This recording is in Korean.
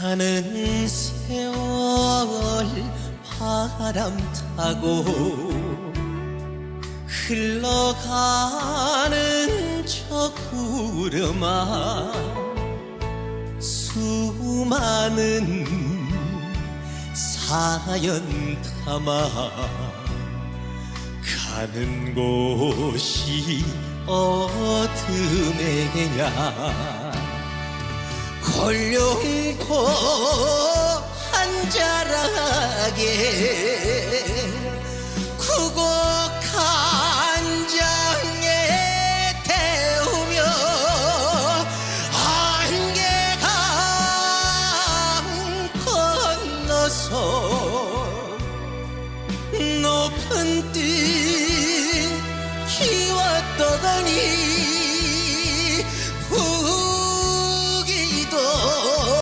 가는 세월 바람 타고 흘러가는 저 구름아 수많은 사연 담아 가는 곳이 어둠에냐. 걸룡 고한 자락에 구곡한 장에 태우며 안개강 건너서 높은 띠 키웠더니